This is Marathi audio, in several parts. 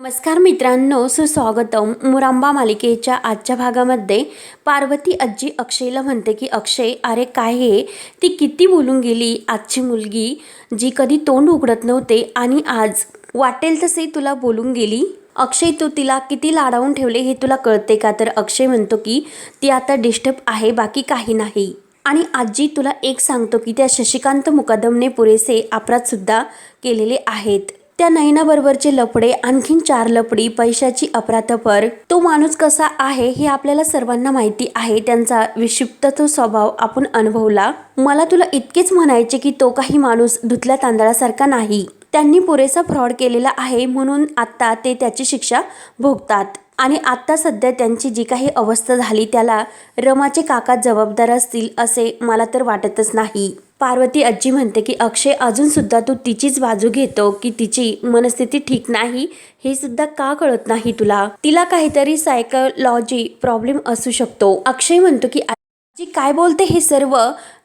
नमस्कार मित्रांनो सुस्वागतम. मुरांबा मालिकेच्या आजच्या भागामध्ये पार्वती आजी अक्षयला म्हणते की अक्षय अरे काय हे? ती किती बोलून गेली आजची मुलगी जी कधी तोंड उघडत नव्हते आणि आज वाटेल तसे तुला बोलून गेली? अक्षय तू तिला किती लाडावून ठेवले हे तुला कळते का? तर अक्षय म्हणतो की ती आता डिस्टर्ब आहे बाकी काही नाही. आणि आजी तुला एक सांगतो की त्या शशिकांत मुकदमने पुरेसे अपराधसुद्धा केलेले आहेत. त्या नयनाबरोबरचे लपडे आणखीन चार लपडी पैशाची अपरातपर तो माणूस कसा आहे हे आपल्याला सर्वांना माहिती आहे. त्यांचा विक्षिप्त तो स्वभाव आपण अनुभवला. मला तुला इतकेच म्हणायचे की तो काही माणूस धुतल्या तांदळासारखा नाही. त्यांनी पुरेसा फ्रॉड केलेला आहे म्हणून आत्ता ते त्याची शिक्षा भोगतात. आणि आत्ता सध्या त्यांची जी काही अवस्था झाली त्याला रमाचे काका जबाबदार असतील असे मला तर वाटतच नाही. पार्वती आजी म्हणते की अक्षय अजूनसुद्धा तू तिचीच बाजू घेतो की तिची मनस्थिती ठीक नाही? हे सुद्धा का कळत नाही तुला? तिला काहीतरी सायकोलॉजी प्रॉब्लेम असू शकतो. अक्षय म्हणतो की आजी काय बोलते हे सर्व?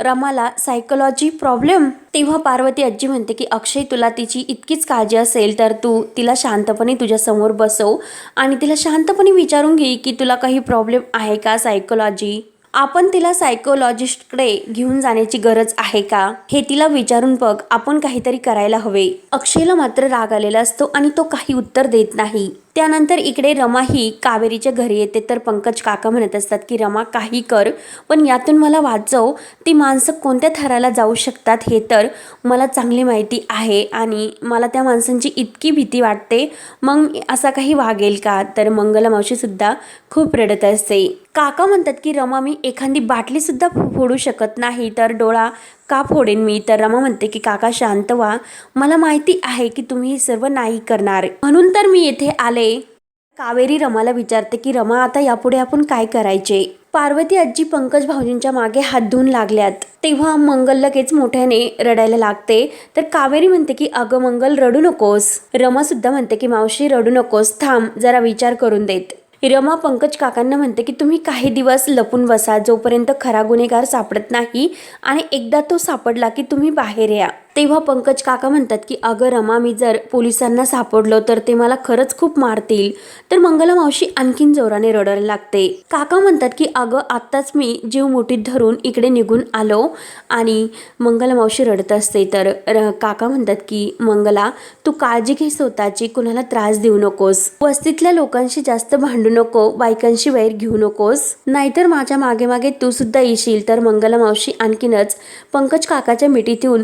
रमाला सायकोलॉजी प्रॉब्लेम तेव्हा पार्वती आजी म्हणते की अक्षय तुला तिची इतकीच काळजी असेल तर तू तिला शांतपणे तुझ्या समोर बसव आणि तिला शांतपणे विचारून घे की तुला काही प्रॉब्लेम आहे का सायकोलॉजी आपण तिला सायकोलॉजिस्टकडे घेऊन जाण्याची गरज आहे का? हे तिला विचारून बघ आपण काहीतरी करायला हवे. अक्षयला मात्र राग आलेला असतो आणि तो काही उत्तर देत नाही. त्यानंतर इकडे रमा ही कावेरीच्या घरी येते. तर पंकज काका म्हणत असतात की रमा काही कर पण यातून मला वाचव. ती माणसं कोणत्या थराला जाऊ शकतात हे तर मला चांगली माहिती आहे आणि मला त्या माणसांची इतकी भीती वाटते. मग असा काही वागेल का? तर मंगला मावशीसुद्धा खूप रडत असते. काका म्हणतात की रमा मी एखादी बाटलीसुद्धा फोडू शकत नाही. तर डोळा का फोडेन मी? तर रमा म्हणते की काका शांत व्हा. मला माहिती आहे की तुम्ही हे सर्व नाही करणार. म्हणून तर मी येथे आले. कावेरी रमाला विचारते की रमा आता यापुढे आपण काय करायचे? पार्वती आजी पंकज भाऊजींच्या मागे हात धुवून लागल्यात. तेव्हा मंगल लगेच मोठ्याने रडायला लागते. तर कावेरी म्हणते की अगं मंगल रडू नकोस. रमा सुद्धा म्हणते की मावशी रडू नकोस. थांब जरा विचार करून देत. रमा पंकज काकांना म्हणते की तुम्ही काही दिवस लपून बसा जोपर्यंत खरा गुन्हेगार सापडत नाही आणि एकदा तो सापडला की तुम्ही बाहेर या. तेव्हा पंकज काका म्हणतात की अगं रमा मी जर पोलिसांना सापडलो तर ते मला खरंच खूप मारतील. तर मंगला मावशी आणखीन जोराने रडायला लागते. काका म्हणतात की अगं आत्ताच मी जीव मुठीत धरून इकडे निघून आलो आणि मंगला मावशी रडत असते. तर र- काका म्हणतात की मंगला तू काळजी घे स्वतःची कुणाला त्रास देऊ नकोस. वस्तीतल्या लोकांशी जास्त भांडू नको बायकांशी वैर घेऊ नकोस. नाहीतर माझ्या मागे मागे तू सुद्धा येशील. तर मंगला मावशी आणखीनच पंकज काकाच्या मिठीत येऊन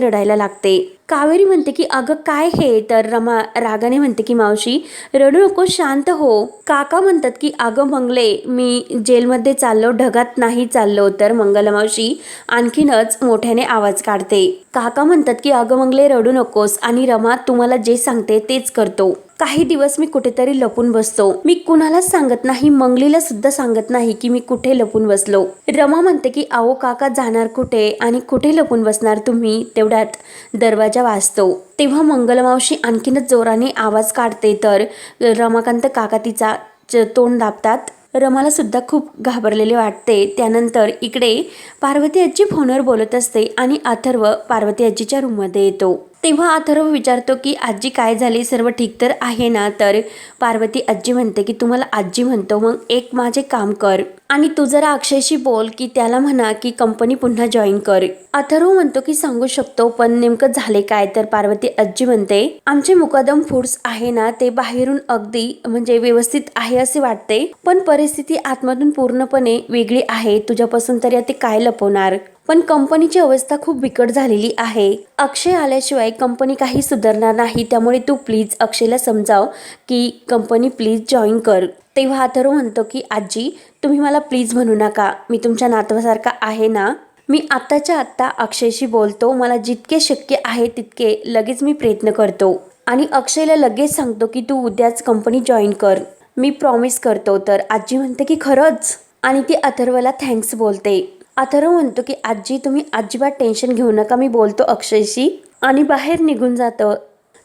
रडायला लागते. कावेरी म्हणते की अगं काय हे? तर रमा रागाने म्हणते की मावशी रडू नको शांत हो. काका म्हणतात की अगं मंगले मी जेलमध्ये चाललो ढगात नाही चाललो. तर मंगल मावशी आणखीनच मोठ्याने आवाज काढते. काका म्हणतात की अगं मंगले रडू नकोस आणि रमा तुम्हाला जे सांगते तेच करतो. काही दिवस मी कुठेतरी लपून बसतो. मी कुणालाच सांगत नाही मंगलीला सुद्धा सांगत नाही की मी कुठे लपून बसलो. रमा म्हणते की आओ काका जाणार कुठे आणि कुठे लपून बसणार तुम्ही? तेवढ्यात दरवाजा वाजतो. तेव्हा मंगलमावशी आणखीनच जोराने आवाज काढते तर रमाकांत काका तिचा च- तोंड दाबतात. रमाला सुद्धा खूप घाबरलेले वाटते. त्यानंतर इकडे पार्वती आजी फोनवर बोलत असते आणि अथर्व पार्वती आजीच्या रूममध्ये येतो. तेव्हा अथर्व विचारतो की आजी काय झाली? सर्व ठीक तर आहे ना? तर पार्वती आजी म्हणते की तुम्हाला आजी म्हणतो मग एक माझे काम कर. आणि तू जरा अक्षयशी बोल की त्याला म्हणा की कंपनी पुन्हा जॉईन कर. अथर्व म्हणतो की सांगू शकतो पण नेमकं झाले काय? तर पार्वती आजी म्हणते आमचे मुकदम फूड्स आहे ना ते बाहेरून अगदी म्हणजे व्यवस्थित आहे असे वाटते पण परिस्थिती आतमधून पूर्णपणे वेगळी आहे तुझ्यापासून तरी आता काय लपवणार? पण कंपनीची अवस्था खूप बिकट झालेली आहे. अक्षय आल्याशिवाय कंपनी काही सुधारणार नाही. त्यामुळे तू प्लीज अक्षयला समजाव की कंपनी प्लीज जॉईन कर. तेव्हा अथर्व म्हणतो की आजी तुम्ही मला प्लीज म्हणू नका. मी तुमच्या नातवासारखा आहे ना? मी आत्ताच्या आत्ता अक्षयशी बोलतो. मला जितके शक्य आहे तितके लगेच मी प्रयत्न करतो. आणि अक्षयला लगेच सांगतो की तू उद्याच कंपनी जॉईन कर. मी प्रॉमिस करतो. तर आजी म्हणते की खरंच? आणि ती अथर्वला थँक्स बोलते. अथर्व म्हणतो की आजी तुम्ही अजिबात टेन्शन घेऊ नका मी बोलतो अक्षयशी. आणि बाहेर निघून जातं.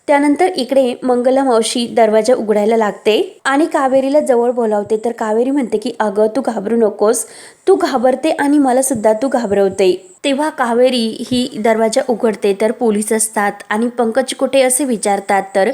त्यानंतर इकडे मंगला मावशी दरवाजा उघडायला लागते आणि कावेरीला जवळ बोलावते. तर कावेरी म्हणते की अगं तू घाबरू नकोस. तू घाबरते आणि मला सुद्धा तू घाबरवते. तेव्हा कावेरी ही दरवाजा उघडते तर पोलीस असतात आणि पंकज कुठे असे विचारतात. तर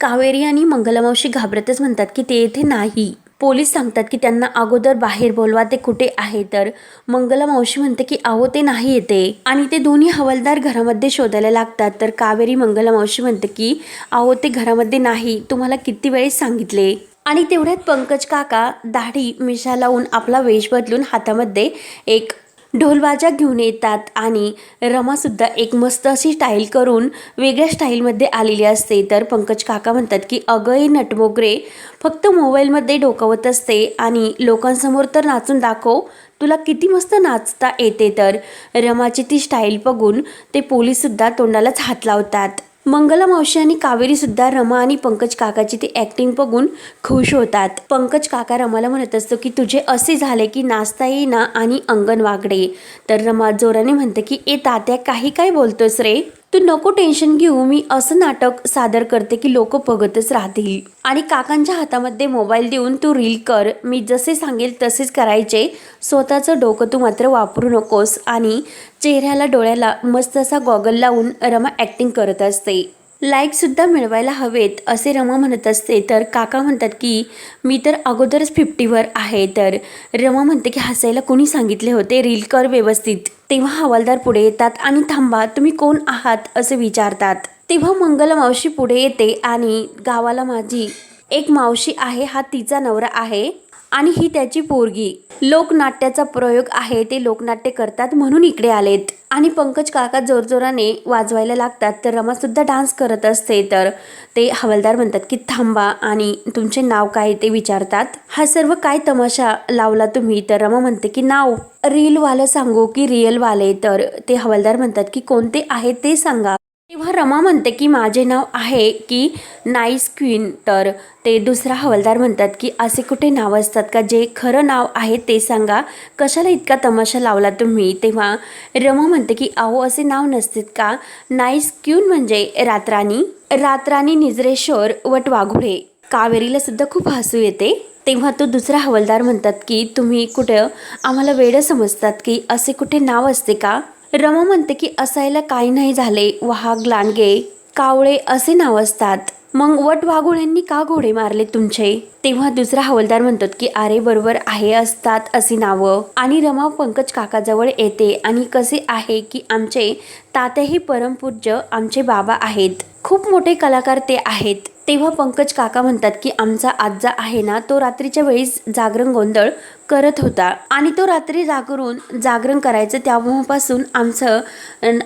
कावेरी आणि मंगला मावशी घाबरतच म्हणतात की ते येथे नाही. पोलीस सांगतात की त्यांना अगोदर बाहेर बोलवा ते कुठे आहे? तर मंगला मावशी म्हणते की आहो ते नाही येते. आणि ते दोन्ही हवालदार घरामध्ये शोधायला लागतात. तर कावेरी मंगला मावशी म्हणते की आहो ते घरामध्ये नाही. तुम्हाला किती वेळेस सांगितले? आणि तेवढ्यात पंकज काका दाढी मिशा लावून आपला वेश बदलून हातामध्ये एक ढोलबाजा घेऊन येतात आणि रमासुद्धा एक मस्त अशी स्टाईल करून वेगळ्या स्टाईलमध्ये आलेली असते. तर पंकज काका म्हणतात की अगं हे नटमोगरे फक्त मोबाईलमध्ये डोकावत असते आणि लोकांसमोर तर नाचून दाखव. तुला किती मस्त नाचता येते. तर रमाची ती स्टाईल बघून ते पोलीससुद्धा तोंडालाच हात लावतात. मंगला मावशी आणि कावेरी सुद्धा रमा आणि पंकज काकाची ती ऍक्टिंग बघून खुश होतात. पंकज काका रमाला म्हणत असतो की तुझे असे झाले की नाचता येईना आणि अंगण वागडे. तर रमा जोराने म्हणते की ए तात्या काही काय बोलतोस रे? तू नको टेन्शन घेऊ मी असं नाटक सादर करते की लोक बघतच राहतील. आणि काकांच्या हातामध्ये मोबाईल देऊन तू रील कर. मी जसे सांगेल तसेच करायचे. स्वतःचं डोकं तू मात्र वापरू नकोस. आणि चेहऱ्याला डोळ्याला मस्त असा गॉगल लावून रमा ॲक्टिंग करत असते. लाईकसुद्धा मिळवायला हवेत असे रमा म्हणत असते. तर काका म्हणतात की मी तर अगोदरच फिफ्टीवर आहे. तर रमा म्हणते की हसायला कोणी सांगितले होते? रील कर व्यवस्थित. तेव्हा हवालदार पुढे येतात आणि थांबा तुम्ही कोण आहात? असे विचारतात. तेव्हा मंगल मावशी पुढे येते आणि गावाला माझी एक मावशी आहे हा तिचा नवरा आहे. आणि ही त्याची पोरगी. लोकनाट्याचा प्रयोग आहे ते लोकनाट्य करतात म्हणून इकडे आलेत. आणि पंकज काका जोरजोराने वाजवायला लागतात तर रमा सुद्धा डान्स करत असते तर ते हवालदार म्हणतात की थांबा आणि तुमचे नाव काय ते विचारतात. हा सर्व काय तमाशा लावला तुम्ही? तर रमा म्हणते की नाव. रीलवालं सांगू की रिअलवाले तर ते हवालदार म्हणतात की कोणते आहे ते सांगा. तेव्हा रमा म्हणते की माझे नाव आहे की नाईस क्वीन. तर ते दुसरा हवालदार म्हणतात की असे कुठे नाव असतात का? जे खरं नाव आहे ते सांगा. कशाला इतका तमाशा लावला तुम्ही? तेव्हा रमा म्हणते की अहो असे नाव नसतात का? नाईस क्वीन म्हणजे रात्रानी रातराणी निजरेश्वर वट वाघुळे. कावेरीला सुद्धा खूप हसू येते. तेव्हा तो दुसरा हवालदार म्हणतात की तुम्ही कुठं? आम्हाला वेळ समजतात की असे कुठे नाव असते का? रमा म्हणते की असायला काही नाही झाले. वहाग लांडगे कावळे असे नाव असतात. मग वट वाघोळ्यांनी का घोडे मारले तुमचे? तेव्हा दुसरा हवलदार म्हणतात की अरे बरोबर आहे असतात अशी नावं. आणि रमा पंकज काकाजवळ येते आणि कसे आहे की आमचे तात्याही परमपूज्य आमचे बाबा आहेत. खूप मोठे कलाकार ते आहेत. तेव्हा पंकज काका म्हणतात की आमचा आजा आहे ना तो रात्रीच्या वेळीस जागरण गोंधळ करत होता. आणि तो रात्री जागरून जागरण करायचं तेव्हापासून आमचं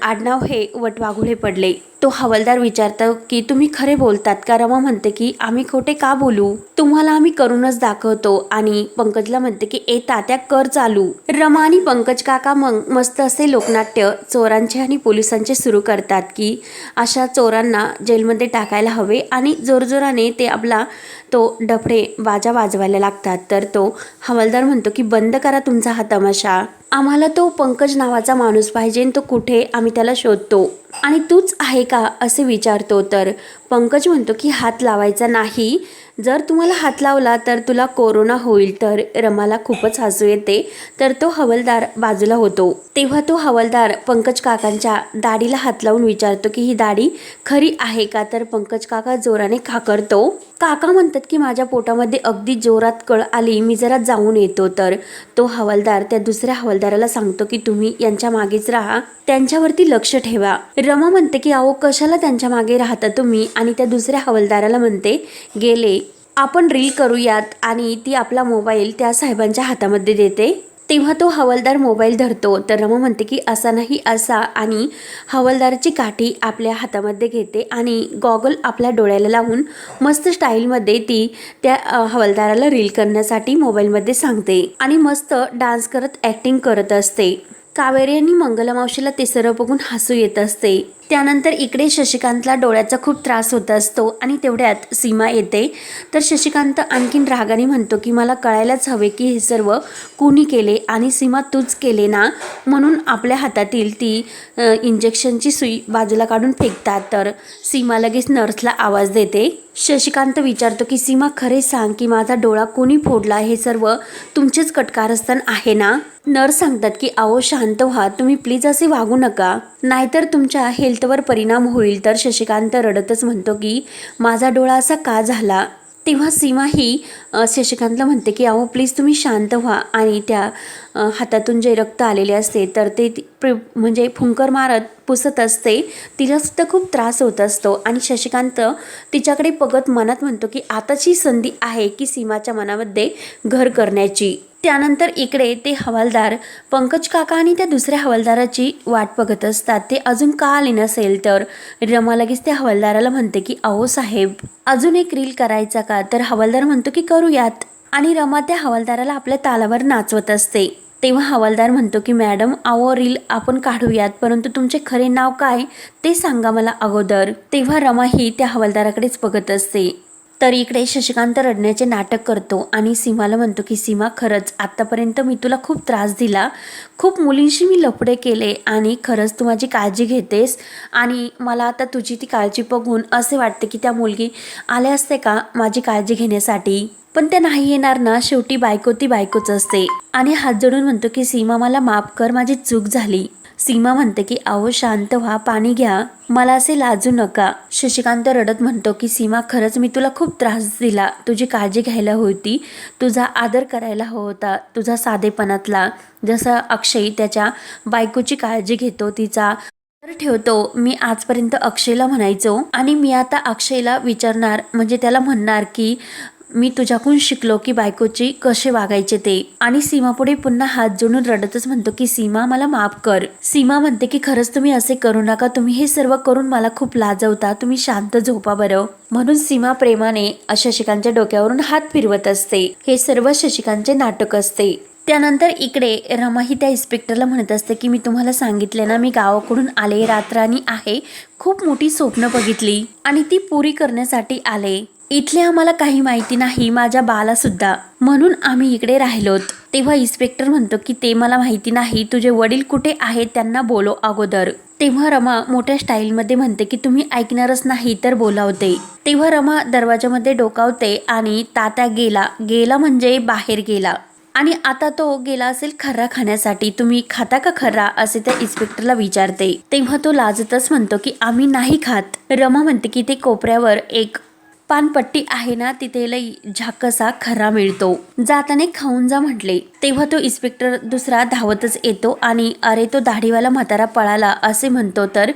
आडनाव हे वटवाघुळे पडले. तो हवालदार विचारतो की तुम्ही खरे बोलतात का? रमा म्हणते की आम्ही खोटे का बोलू? तुम्हाला आम्ही करूनच दाखवतो. आणि पंकजला म्हणते की ए तात्या कर चालू. रमा आणि पंकज काका मग मस्त असे लोकनाट्य चोरांचे आणि पोलिसांचे सुरू करतात की अशा चोरांना जेलमध्ये टाकायला हवे आणि जोरजोराने ते आपला तो डफडे वाजा वाजवायला लागतात. तर तो हवालदार म्हणतो की बंद करा तुमचा हा तमाशा. आम्हाला तो पंकज नावाचा माणूस पाहिजे आणि तो कुठे आम्ही त्याला शोधतो. आणि तूच आहे का? असे विचारतो. तर पंकज म्हणतो की हात लावायचा नाही. जर तुम्हाला हात लावला तर तुला कोरोना होईल. तर रमाला खूपच हसू येते. तर तो हवलदार बाजूला होतो. तेव्हा तो हवलदार पंकज काकांच्या दाढीला हात लावून विचारतो की ही दाढी खरी आहे का? तर पंकज काका जोराने खाकरतो. काका म्हणतात की माझ्या पोटामध्ये अगदी जोरात कळ आली मी जरा जाऊन येतो. तर तो हवालदार त्या दुसऱ्या हवालदाराला सांगतो की तुम्ही यांच्या मागेच राहा त्यांच्यावरती लक्ष ठेवा. रमा म्हणते की अहो कशाला त्यांच्या मागे राहता तुम्ही? आणि त्या दुसऱ्या हवालदाराला म्हणते गेले आपण रील करूयात आणि ती आपला मोबाईल त्या साहेबांच्या हातामध्ये देते. तेव्हा तो हवालदार मोबाईल धरतो. तर रमा म्हणते की असा नाही असा. आणि हवालदारची काठी आपल्या हातामध्ये घेते आणि गॉगल आपल्या डोळ्याला लावून मस्त स्टाईलमध्ये ती त्या हवालदाराला रील करण्यासाठी मोबाईलमध्ये सांगते आणि मस्त डान्स करत ॲक्टिंग करत असते. कावेरी आणि मंगलमावशीला ते सर्व बघून हसू येत असते. त्यानंतर इकडे शशिकांतला डोळ्याचा खूप त्रास होत असतो आणि तेवढ्यात सीमा येते. तर शशिकांत आणखीन रागाने म्हणतो की मला कळायलाच हवे की हे सर्व कुणी केले आणि सीमा तूच केले ना म्हणून आपल्या हातातील ती इंजेक्शनची सुई बाजूला काढून फेकतात. तर सीमा लगेच नर्सला आवाज देते. शशिकांत विचारतो की सीमा खरे सांग की माझा डोळा कोणी फोडला हे सर्व तुमचेच कटकारस्थान आहे ना? नर सांगतात की अहो शांत व्हा. तुम्ही प्लीज असे वागू नका. नाहीतर तुमच्या हेल्थवर परिणाम होईल. तर शशिकांत रडतच म्हणतो की माझा डोळा असा का झाला? तेव्हा सीमा ही शशिकांतला म्हणते की अहो प्लीज तुम्ही शांत व्हा आणि त्या हातातून जे रक्त आलेले असते तर ते ती प्र म्हणजे फुंकर मारत पुसत असते. तिला सुद्धा खूप त्रास होत असतो. आणि शशिकांत तिच्याकडे बघत मनात म्हणतो की आताची संधी आहे की सीमाच्या मनामध्ये घर करण्याची. त्यानंतर इकडे ते हवालदार पंकज काका आणि त्या दुसऱ्या हवालदाराची वाट बघत असतात. ते अजून का आले नसेल तर? रमा लगेच त्या हवालदाराला म्हणते की अहो साहेब अजून एक रील करायचा का? तर हवालदार म्हणतो की करूयात. आणि रमा त्या हवालदाराला आपल्या तालावर नाचवत असते. तेव्हा हवालदार म्हणतो की मॅडम आवो रील आपण काढूयात परंतु तुमचे खरे नाव काय? ते सांगा मला अगोदर. तेव्हा रमा ही त्या हवालदाराकडेच बघत असते. तर इकडे शशिकांत रडण्याचे नाटक करतो आणि सीमाला म्हणतो की सीमा खरंच आत्तापर्यंत मी तुला खूप त्रास दिला. खूप मुलींशी मी लफडे केले आणि खरंच तू माझी काळजी घेतेस आणि मला आता तुझी ती काळजी बघून असे वाटते की त्या मुलगी आल्या असते का माझी काळजी घेण्यासाठी. पण त्या नाही येणार ना शेवटी बायको ती बायकोच असते. आणि हात जोडून म्हणतो की सीमा मला माफ कर माझी चूक झाली. सीमा म्हणते की अहो शांत व्हा पाणी घ्या. मला असे लाजू नका. शशिकांत रडत म्हणतो की सीमा खरंच मी तुला खूप त्रास दिला. तुझी काळजी घ्यायला होती. तुझा आदर करायला हवा होता. तुझा साधेपणातला. जसा अक्षय त्याच्या बायकोची काळजी घेतो तिचा ठेवतो. मी आजपर्यंत अक्षयला म्हणायचो आणि मी आता अक्षयला विचारणार. म्हणजे त्याला म्हणणार की मी तुझ्याकडून शिकलो की बायकोची कसे वागायचे ते. आणि सीमा पुढे पुन्हा हात जोडून रडतच म्हणतो की सीमा मला माफ कर. सीमा म्हणते की खरंच तुम्ही असे करू नका. तुम्ही हे सर्व करून मला खूप लाजवता. तुम्ही शांत झोपा बरं. म्हणून सीमा प्रेमाने शशिकांतच्या डोक्यावरून हात फिरवत असते. हे सर्व शशिकांतचे नाटक असते. त्यानंतर इकडे रमा ही त्या इन्स्पेक्टरला म्हणत असते की मी तुम्हाला सांगितले ना मी गावाकडून आले. रात्रानी आहे. खूप मोठी स्वप्न बघितली. आणि ती पुरी करण्यासाठी आले. इथले आम्हाला काही माहिती नाही माझ्या बालासुद्धा. म्हणून आम्ही इकडे राहिलोत. तेव्हा इन्स्पेक्टर म्हणतो की ते मला माहिती नाही तुझे वडील कुठे आहेत त्यांना बोलो अगोदर. तेव्हा रमा मोठ्या स्टाईलमध्ये म्हणते की तुम्ही ऐकणारच नाही तर बोलावते. तेव्हा रमा दरवाजामध्ये डोकावते आणि तात्या गेला. गेला म्हणजे बाहेर गेला. आणि आता तो गेला असेल खर्रा खाण्यासाठी. तुम्ही खाता का खर्रा? असे त्या इन्स्पेक्टरला विचारते. तेव्हा तो लाजतच म्हणतो की आम्ही नाही खात. रमा म्हणते की ते कोपऱ्यावर एक पानपट्टी आहे ना तिथे लई झाकसा खरा मिळतो. जाताने खाऊन जा म्हटले. तेव्हा तो इन्स्पेक्टर दुसरा धावतच येतो आणि अरे तो दाढीवाला म्हातारा पळाला असे म्हणतो तर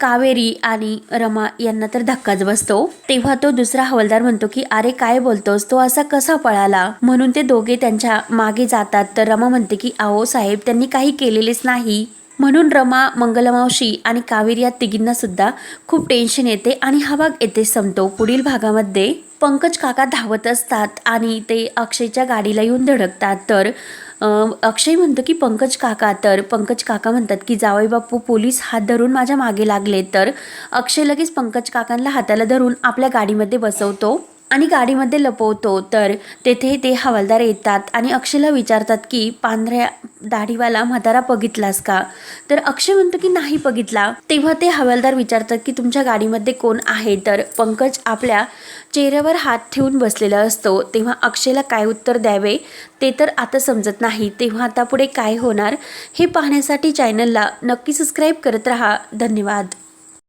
कावेरी आणि रमा यांना तर धक्काच बसतो. तेव्हा तो दुसरा हवालदार म्हणतो की अरे काय बोलतोस? तो असा कसा पळाला? म्हणून ते दोघे त्यांच्या मागे जातात. तर रमा म्हणते की अहो साहेब त्यांनी काही केलेलेच नाही. म्हणून रमा मंगलमावशी आणि कावेरी या तिघींनासुद्धा खूप टेन्शन येते आणि हा भाग येथे संपतो पुढील भागामध्ये पंकज काका धावत असतात आणि ते अक्षयच्या गाडीला येऊन धडकतात. तर अक्षय म्हणतो की पंकज काका. तर पंकज काका म्हणतात की जावई बापू पोलीस हात धरून माझ्या मागे लागले. तर अक्षय लगेच पंकज काकांना हाताला धरून आपल्या गाडीमध्ये बसवतो. आणि गाडीमध्ये लपवतो तर तेथे ते हवालदार येतात आणि अक्षयला विचारतात की पांढऱ्या दाढीवाला म्हातारा बघितलास का? तर अक्षय म्हणतो की नाही बघितला. तेव्हा ते हवालदार विचारतात की तुमच्या गाडीमध्ये कोण आहे? तर पंकज आपल्या चेहऱ्यावर हात ठेवून बसलेला असतो. तेव्हा अक्षयला काय उत्तर द्यावे ते तर आता समजत नाही. तेव्हा आता पुढे काय होणार हे पाहण्यासाठी चॅनलला नक्की सबस्क्राईब करत राहा. धन्यवाद.